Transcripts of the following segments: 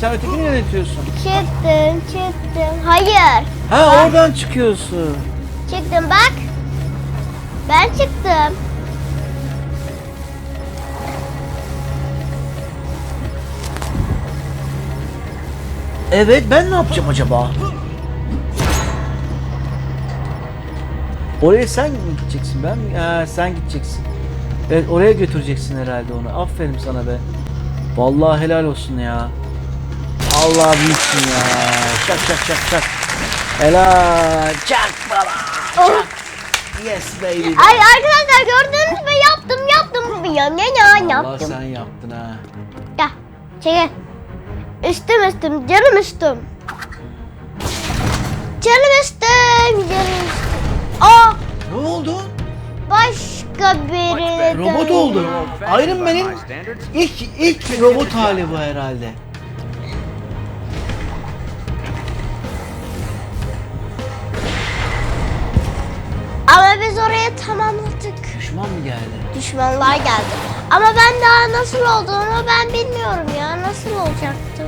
Sen ötekini yönetiyorsun. Çıktım, çıktım. Hayır. Ha oradan çıkıyorsun. Çıktım bak. Ben çıktım. Evet ben ne yapacağım acaba? Oraya sen mi gideceksin ben mi? Ha, sen gideceksin. Evet oraya götüreceksin herhalde onu. Aferin sana be. Vallahi helal olsun ya. Allah büyüksün ya. Şak şak şak şak. Helal. Çak baba. Çak. Yes baby. Ay arkadaşlar gördünüz mü yaptım yaptım. Ya ya ya Allah yaptım. sen yaptın ha. Gel. Çekil. Üstüm üstüm canım üstüm. Canım üstüm canım üstüm. Aa Ne oldu? başka birine Robot oldu. Iron Man'in ilk ilk robot hali bu herhalde. Ama biz oraya tamamladık. Düşman mı geldi? Düşmanlar geldi. Ama ben daha nasıl olduğunu ben bilmiyorum ya. Nasıl olacaktı?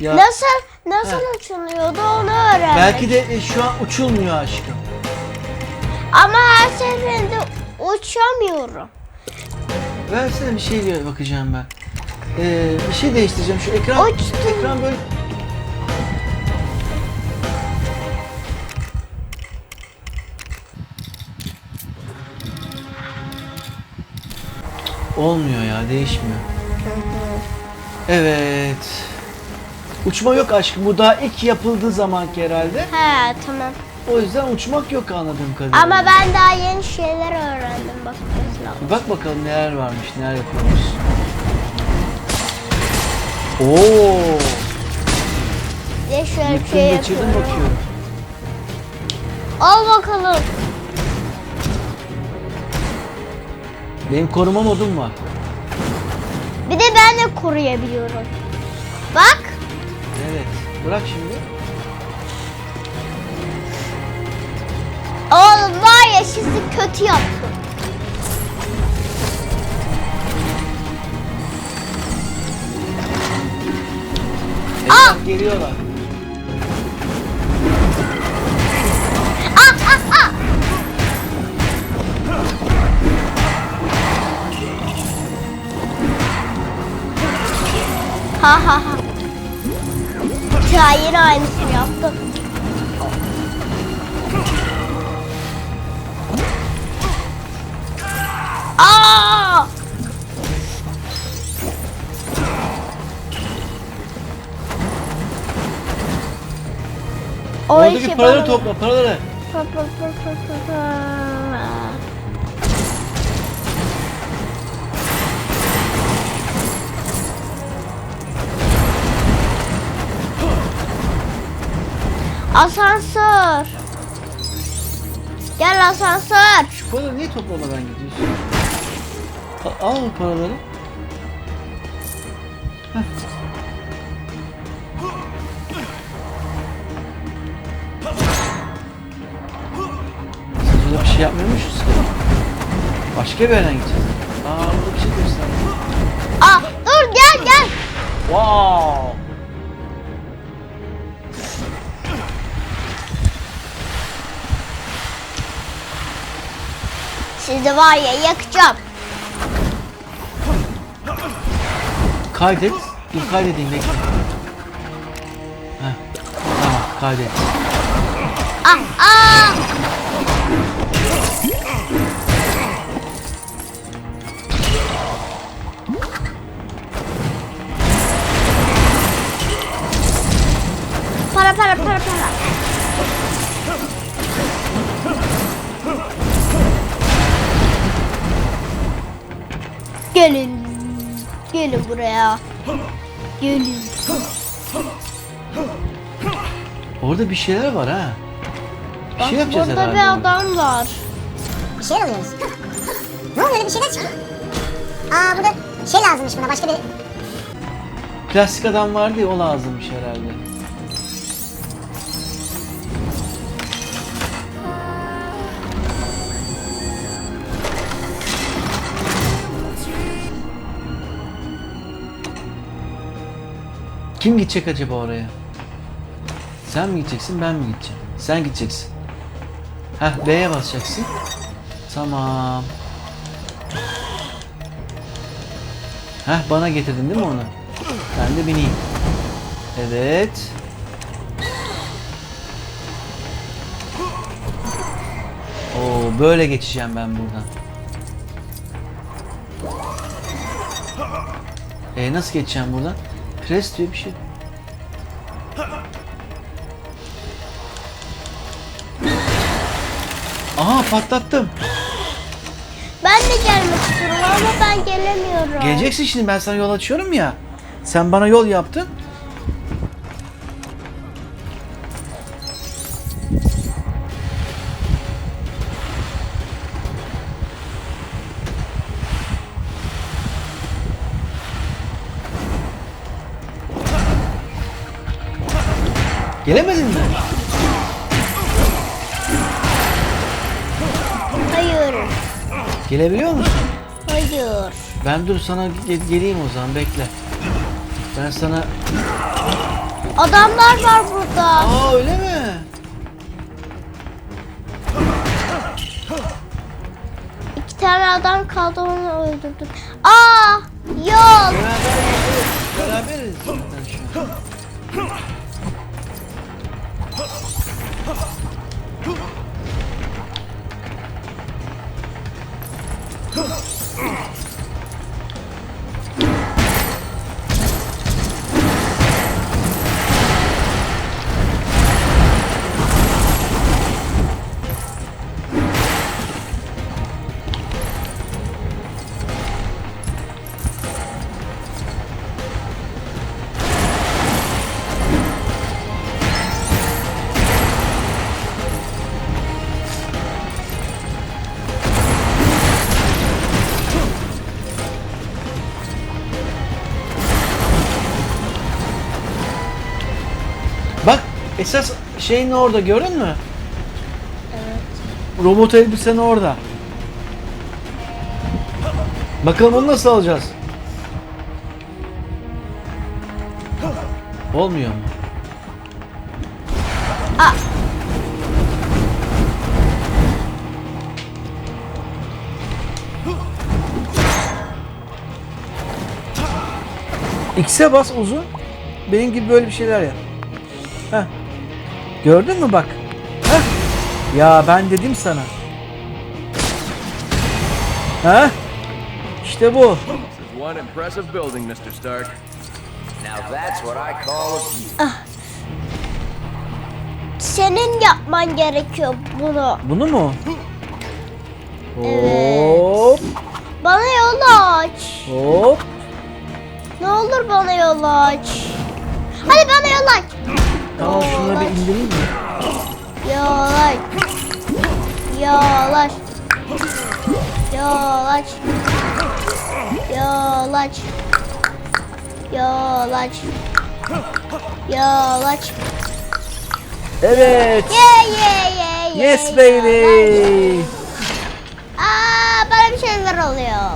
Ya Nasıl nasıl Ha. uçuluyordu onu öğrenmek. belki de e, şu an uçulmuyor aşkım. Ama her seferinde uçamıyorum. Versene bir şey bakacağım ben. Ee, bir şey değiştireceğim şu ekran. Uçtum. Ekran böyle Olmuyor ya, değişmiyor. Evet. Uçma yok aşkım. Bu daha ilk yapıldığı zamanki herhalde. He tamam. O yüzden uçmak yok anladığım kadarıyla. Ama ben daha yeni şeyler öğrendim bak. Bir Bak bakalım neler varmış, neler yapıyormuş. Oo, Bir de şöyle bir şey geçirdim yapıyorum. bakıyorum. Al bakalım. Benim koruma modum var. Bir de ben de koruyabiliyorum. Bak. Evet. Bırak şimdi. Oğlum var ya sizi kötü yaptım. Eyvah, geliyorlar. Ha ha ha. Ya yine aynısını yaptım. Aa! O Oradaki işi paraları bana- topla, paraları. Pa, pa, pa, pa, pa, pa. Asansör. Gel asansör. Şu paraları niye toplamadan gidiyorsun? A- al o paraları. Heh. Biz burada bir şey yapmıyormuşuz ki. Başka bir yerden gideceğiz. Aa burada bir şey gösterdi. Aa, dur gel gel. Wow! Sizi var ya yakacağım. Kaydet. Dur kaydedeyim bekle. Heh. Tamam kaydet. Ah ah. Para para para para. Gelin. Gelin buraya. Gelin. Orada bir şeyler var ha. Bir şey yapacağız Burada herhalde. bir adam var. Bir şeyler alıyoruz. Ne oluyor öyle bir şeyler çıkıyor. Aa burada şey lazımmış buna başka bir... Plastik adam vardı ya o lazımmış herhalde. Kim gidecek acaba oraya? Sen mi gideceksin ben mi gideceğim? Sen gideceksin. Heh B'ye basacaksın. Tamam. Heh bana getirdin değil mi onu? Ben de bineyim. Evet. Oo böyle geçeceğim ben buradan. E nasıl geçeceğim buradan? Press diyor bir şey. Aha patlattım. Ben de gelmek istiyorum ama ben gelemiyorum. Geleceksin şimdi ben sana yol açıyorum ya. Sen bana yol yaptın. Gelemedin mi? Hayır. Gelebiliyor musun? Hayır. Ben dur sana ge- geleyim o zaman bekle. Ben sana... Adamlar var burada. Aa öyle mi? İki tane adam kaldı onu öldürdüm. Aa! Yol. Beraberiz zaten şu an. Bak esas şeyin orada gördün mü? Evet. Robot elbisen orada. Bakalım onu nasıl alacağız? Olmuyor mu? Aa. X'e bas uzun. Benim gibi böyle bir şeyler yap. Heh. Gördün mü bak? Heh. Ya ben dedim sana. Ha? İşte bu. This is one impressive building, Mr. Stark. Now that's what I call a view. Senin yapman gerekiyor bunu. Bunu mu? Evet. Hop. Bana yol aç. Hop. Ne olur bana yol aç. Hadi bana yol aç. Bir indireyim mi? Yol aç. Yol aç. Yol aç. Yol aç. Yol aç. Yol aç. Evet. Ye ye ye ye. Yes ye. baby. Aa bana bir şeyler oluyor.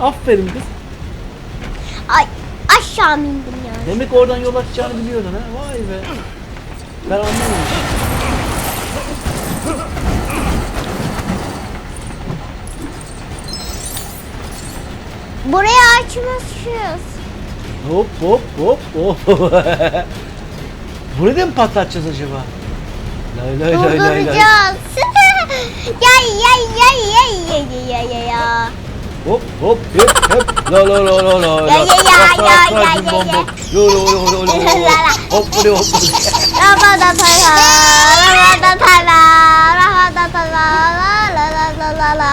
Aferin kız. Ay aşağı indim? Demek oradan yol açacağını biliyordun ha. Vay be. Ben anlamamışım. Buraya açmışız. Hop hop hop hop. Burayı da mı patlatacağız acaba? Lay lay lay lay lay. Durduracağız. Yay yay yay yay yay yay yay ya. Hop hop hep hep la la la la la Ya, ya, ya, ya, ya, ya, ya. Yo yo yo yo yo yo. Hop buraya hop buraya. Ramada tala, ramada tala, ramada tala, la la la la la la.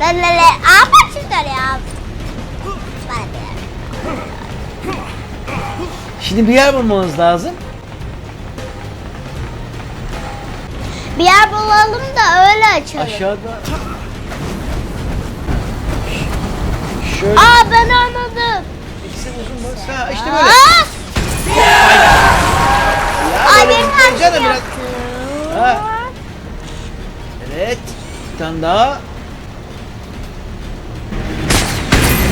La la la. Apa şunlar ya? Bana bir. Şimdi bir yer bulmamız lazım. Bir yer bulalım da öyle açalım. Aşağıda Şöyle. Aa ben anladım. İkisi uzun mu? Ha, işte böyle. Aa! Ya, Ay böyle hakkım de biraz. Ha. Evet. Bir tane daha.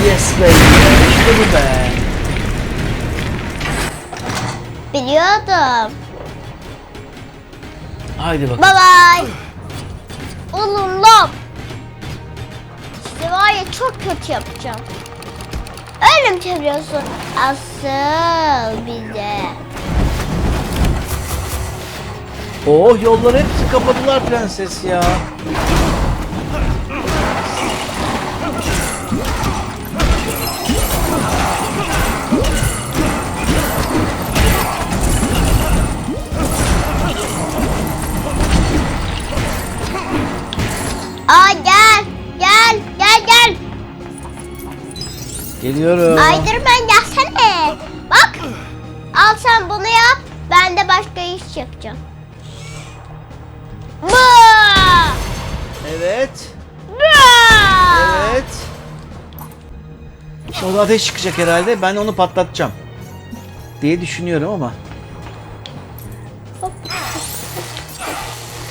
Yes be. İşte bu be. Biliyordum. Haydi bakalım. Bye bye. Oğlum lop. Ya çok kötü yapacağım. Öyle mi çeviriyorsun? Asıl bize. Oh yolları hepsi kapadılar prenses ya. Geliyorum. Aydırman gelsene. Bak. Al sen bunu yap. Ben de başka iş yapacağım. Baa! Evet. Baa! Evet. Sonra ateş çıkacak herhalde. Ben onu patlatacağım. Diye düşünüyorum ama.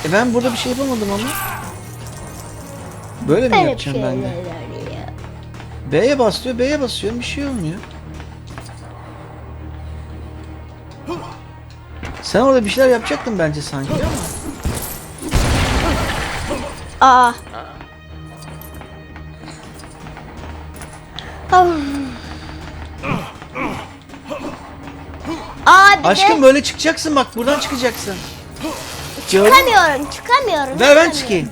E ben burada bir şey yapamadım ama. Böyle mi Böyle bir yapacağım ben de? şeyler B'ye basıyor, B'ye basıyorum. Bir şey olmuyor. Sen orada bir şeyler yapacaktın bence sanki ama. Aa. Of. Aa bir Aşkım de böyle çıkacaksın bak buradan çıkacaksın. Gördün mü? çıkamıyorum, çıkamıyorum. Ver ben çıkayım.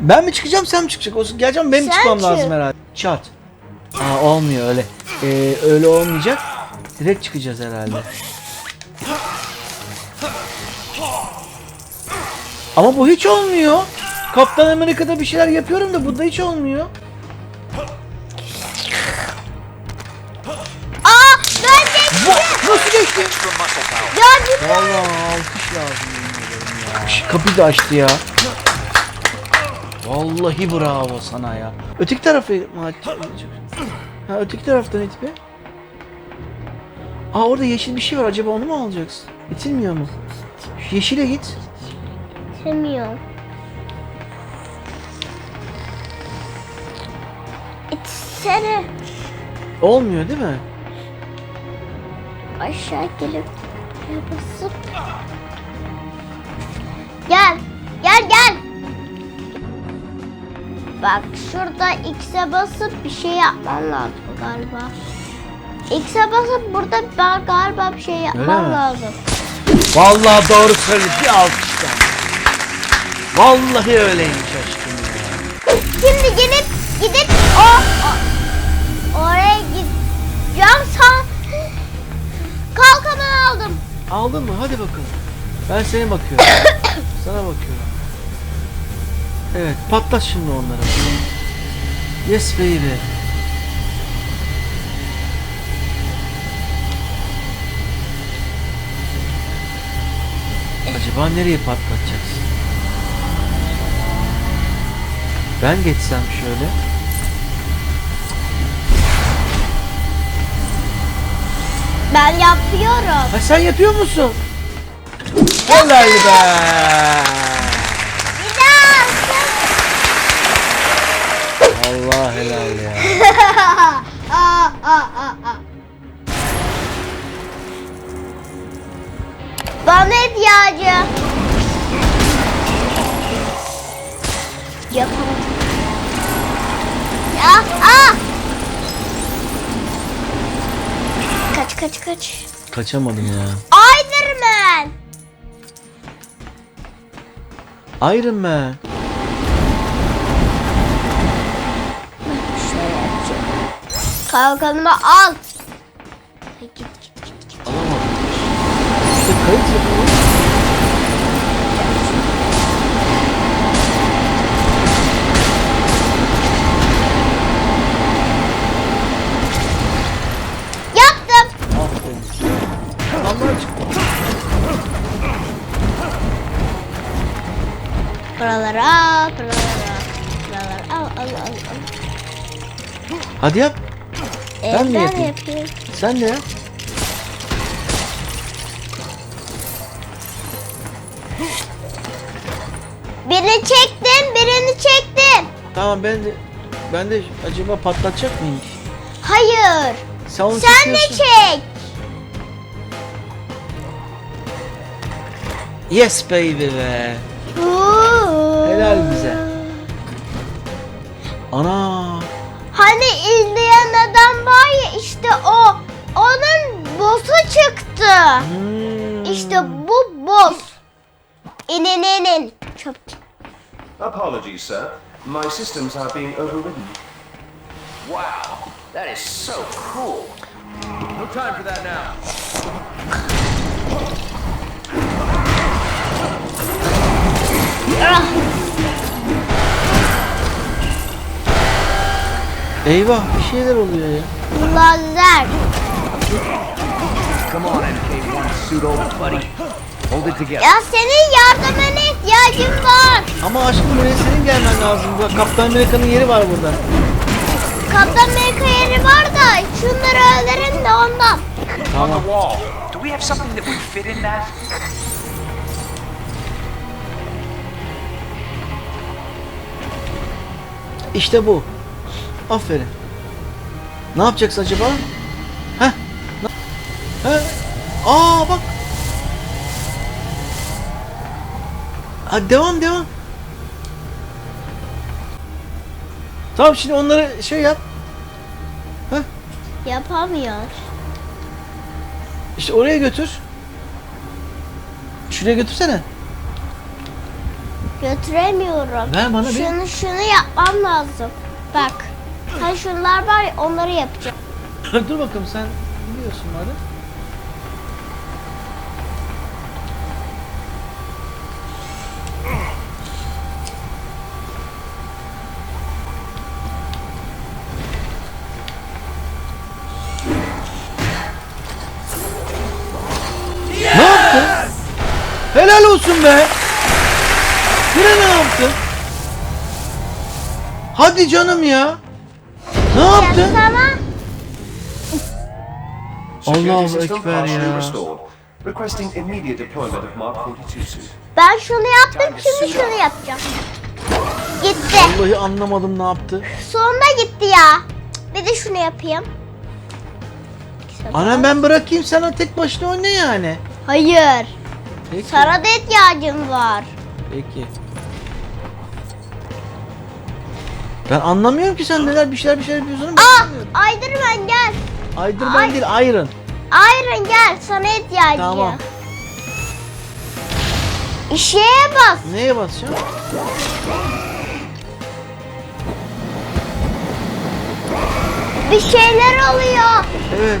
Ben mi çıkacağım sen mi çıkacaksın? Geleceğim benim Sen çıkmam çık. lazım herhalde. Çat. Aa olmuyor öyle. Ee, öyle olmayacak. Direkt çıkacağız herhalde. Ama bu hiç olmuyor. Kaptan Amerika'da bir şeyler yapıyorum da bunda hiç olmuyor. Aa ben de Bu nasıl geçti? gördüm. Vallahi alkış lazım yemin ederim ya. Şş, Kapıyı da açtı ya. Vallahi bravo sana ya. Öteki tarafı mı? Ha öteki taraftan it be. Aa orada yeşil bir şey var. Acaba onu mu alacaksın? İtilmiyor mu? Şu yeşile git. İstemiyorum. İtsene. Olmuyor değil mi? Aşağı gelip basıp. Gel. Gel gel. Bak şurada X'e basıp bir şey yapman lazım galiba. X'e basıp burada ben galiba bir şey yapmam mi? lazım. Vallahi doğru söyledi. Bir alkış daha. Vallahi öyleymiş aşkım ya. Şimdi gidip gidip o, o- oraya gideceğim san kalkanı aldım. Aldın mı? Hadi bakalım. Ben seni bakıyorum. Sana bakıyorum. Evet, patlat şimdi onları. Yes baby. Acaba nereye patlatacaksın? Ben geçsem şöyle. Ben yapıyorum. Ha sen yapıyor musun? Helal be. Bir daha. Allah helal ya. Aa, aa, aa. Bana ihtiyacı. Yapamadım. Ya, aa. Kaç kaç kaç. Kaçamadım ya. Iron Man. Iron Man. Şöyle yapacağım. Kalkanımı al. Git git git git. Alamadım. İşte. Buralara, buralara, buralara. Al, Al al al. Hadi yap. Ee, Ben mi ben yapayım? yapayım. Sen yap. Birini çektim, birini çektim. Tamam ben de ben de acaba patlatacak mıyım? Hayır. Sen onu Sen de çek. Yes baby be. Helal bize. Ana. Hani ya işte o. Onun boss'u çıktı. Hmm. İşte bu boss. İnin inin. Çöp. Apologies, sir. My systems are being overridden. Wow, that is so cool. No time for that now. Ah, Eyvah bir şeyler oluyor ya. lazer. Come on, MK1 suit old buddy. Hold it together. Ya senin yardımına ihtiyacım var. Ama aşkım buraya senin gelmen lazım. Bak, Kaptan Amerika'nın yeri var burada. Kaptan Amerika yeri var da şunları öldürün de ondan. Tamam. Do we have something that would fit in that? İşte bu. Aferin. Ne yapacaksın acaba? Heh. Heh. Aa bak. Hadi devam devam. Tamam şimdi onları şey yap. Yapamıyor. İşte oraya götür. Şuraya götürsene. Götüremiyorum. Ver bana bir. Şunu şunu yapmam lazım. Bak. Ha şunlar var ya onları yapacağım. Dur bakalım sen biliyorsun madem. Ne yaptın? Helal olsun be. Yine ne yaptın? Hadi canım ya. Ne yaptın? Security Allahu Ekber partially ya. restored. Requesting immediate deployment of Mark 42 suit. Ben şunu yaptım şimdi şunu yapacağım. Gitti. Vallahi anlamadım ne yaptı. Sonunda gitti ya. Bir de şunu yapayım. Anam ben bırakayım sana tek başına oyna yani. Hayır. Peki. Sana da ihtiyacım var. Peki. Ben anlamıyorum ki sen neler bir şeyler bir şeyler yapıyorsun. Aa. Aydırman gel. Aydır ay. ben değil Iron. Iron gel. Sana ihtiyacım. Tamam. İşe bas. Neye basacağım? Bir şeyler oluyor. Evet.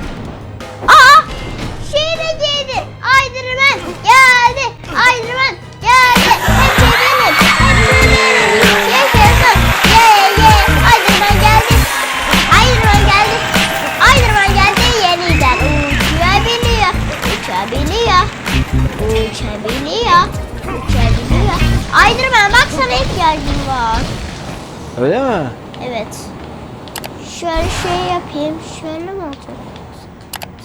Aa! Şeyine geldi. Aydırman geldi. Aydırman Uçabiliyor. Uçabiliyor. Aydırman bak sana ihtiyacım var. Öyle mi? Evet. Şöyle şey yapayım. Şöyle mi olacak?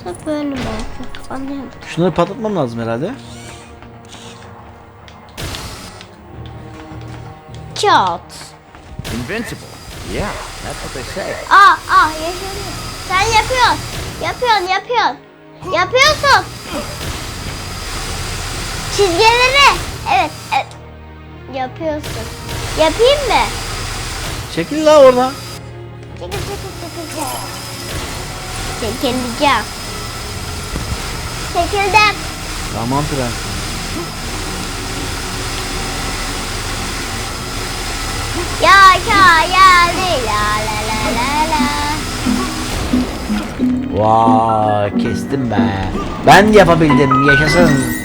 Yoksa böyle mi olacak? Anlayamadım. Şunları patlatmam lazım herhalde. Kağıt. Invincible. Yeah, that's what they say. Aa, aa yaşanıyor. Sen yapıyorsun. Yapıyorsun, yapıyorsun. Yapıyorsun. Çizgileri. Evet, evet. Yapıyorsun. Yapayım mı? Çekil la oradan. Çekil, çekil, çekil, çekil. Çekileceğim. Çekildim. Tamam prens. Ya geldi la la la la la. Vay kestim be. Ben de yapabildim yaşasın.